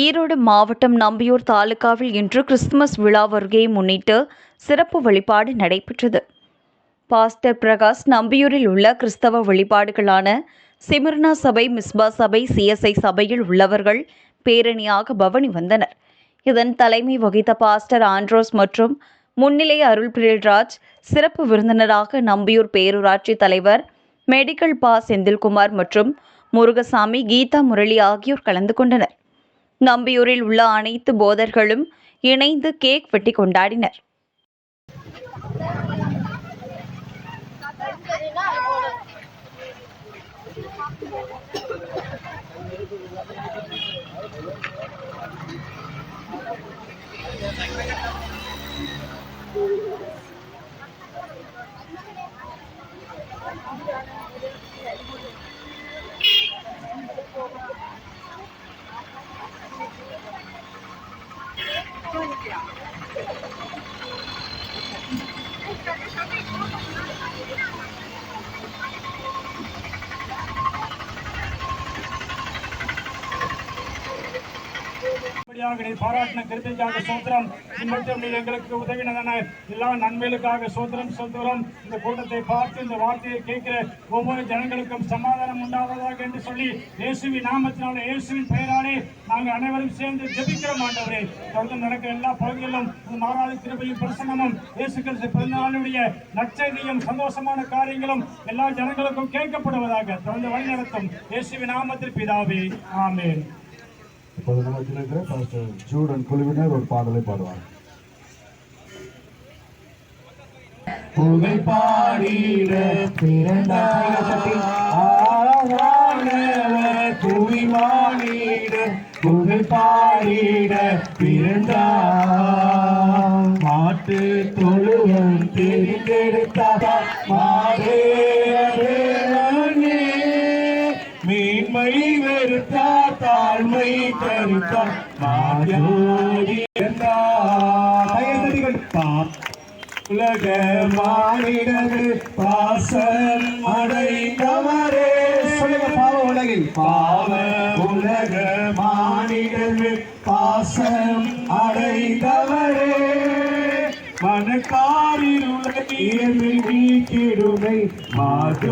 ஈரோடு மாவட்டம் நம்பியூர் தாலுகாவில் இன்று கிறிஸ்துமஸ் விழா வருகையை முன்னிட்டு சிறப்பு வழிபாடு நடைபெற்றது. பாஸ்டர் பிரகாஷ் நம்பியூரில் உள்ள கிறிஸ்தவ வழிபாடுகளான சிமிர்னா சபை மிஸ்பா சபை சிஎஸ்ஐ சபையில் உள்ளவர்கள் பேரணியாக பவனி வந்தனர். இதன் தலைமை வகித்த பாஸ்டர் ஆண்ட்ரோஸ் மற்றும் முன்னிலை அருள் பிரியல்ராஜ் சிறப்பு விருந்தினராக நம்பியூர் பேரூராட்சி தலைவர் மெடிக்கல் பா செந்தில்குமார் மற்றும் முருகசாமி கீதா முரளி ஆகியோர் கலந்து கொண்டனர். நம்பியூரில் உள்ள அனைத்து போதர்களும் இணைந்து கேக் வெட்டி கொண்டாடினர். இப்படியாக பாராட்டின கிருப்பிக்காக சோத்திரம் மட்டும் நீ எங்களுக்கு உதவினதான எல்லா நன்மைகளுக்காக சோத்திரம் சோத்திரம் இந்த கூட்டத்தை பார்த்து இந்த வார்த்தையை கேட்கிற ஒவ்வொரு ஜனங்களுக்கும் சமாதானம் உண்டாவதாக என்று சொல்லி இயேசுவி நாமத்தினால இயேசுவின் பெயராலே நாங்கள் அனைவரும் சேர்ந்து ஜெபிக்கிறோம் ஆண்டவரே. தொடர்ந்து நடக்கிற எல்லா பகுதிகளிலும் மாறாத திருப்பையும் பிரசனமும் இயேசு கிறிஸ்து பிறந்தநாளுடைய நற்செய்தியும் சந்தோஷமான காரியங்களும் எல்லா ஜனங்களுக்கும் கேட்கப்படுவதாக தொடர்ந்து வழிநடத்தும் இயேசுவி இயேசுவின் நாமத்தில் பிதாவே. ஆமேன். இப்போது நமக்கு இருக்கிற பாஸ்டர் ஜூடன் குழுவினர் ஒரு பாடலை பாடுவார் புகை பாடிட பிறந்தார் தூய்மானிட புகை பாடிட பிறந்தார் மாட்டு தொழுவம் தெரிந்தெடுத்தார் வெறுத்தா தாழ்மை தருத்தா உலக மாநிலது பாசம் அடைந்தவரே சொல்லுங்க பாவ உலகில் பாவ உலக மாநிலது பாசம் அடைந்தவரே மனக்காரில் உலகில் நீக்கிடுமை மாது